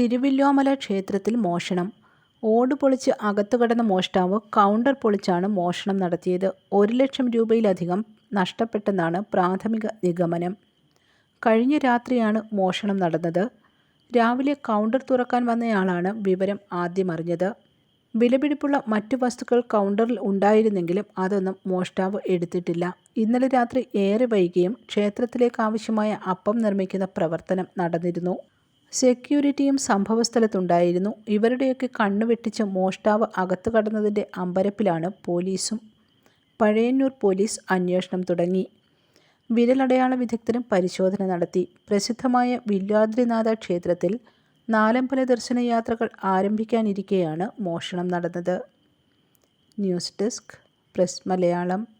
തിരുവില്ലോമല ക്ഷേത്രത്തിൽ മോഷണം. ഓട് പൊളിച്ച് അകത്തു കടന്ന മോഷ്ടാവ് കൗണ്ടർ പൊളിച്ചാണ് മോഷണം നടത്തിയത്. ഒരു ലക്ഷം രൂപയിലധികം നഷ്ടപ്പെട്ടെന്നാണ് പ്രാഥമിക നിഗമനം. കഴിഞ്ഞ രാത്രിയാണ് മോഷണം നടന്നത്. രാവിലെ കൗണ്ടർ തുറക്കാൻ വന്നയാളാണ് വിവരം ആദ്യം അറിഞ്ഞത്. വിലപിടിപ്പുള്ള മറ്റു വസ്തുക്കൾ കൗണ്ടറിൽ ഉണ്ടായിരുന്നെങ്കിലും അതൊന്നും മോഷ്ടാവ് എടുത്തിട്ടില്ല. ഇന്നലെ രാത്രി ഏറെ വൈകിയും ക്ഷേത്രത്തിലേക്ക് ആവശ്യമായ അപ്പം നിർമ്മിക്കുന്ന പ്രവർത്തനം നടന്നിരുന്നു. സെക്യൂരിറ്റിയും സംഭവസ്ഥലത്തുണ്ടായിരുന്നു. ഇവരുടെയൊക്കെ കണ്ണു വെട്ടിച്ച് മോഷ്ടാവ് അകത്തു കടന്നതിന്റെ അമ്പരപ്പിലാണ് പോലീസും പഴയന്നൂർ പോലീസ് അന്വേഷണം തുടങ്ങി. വിരലടയാള വിദഗ്ധരും പരിശോധന നടത്തി. പ്രസിദ്ധമായ വില്ലാദ്രിനാഥ ക്ഷേത്രത്തിൽ നാലമ്പല ദർശന യാത്രകൾ ആരംഭിക്കാനിരിക്കെയാണ് മോഷണം നടന്നത്. News desk press Malayalam.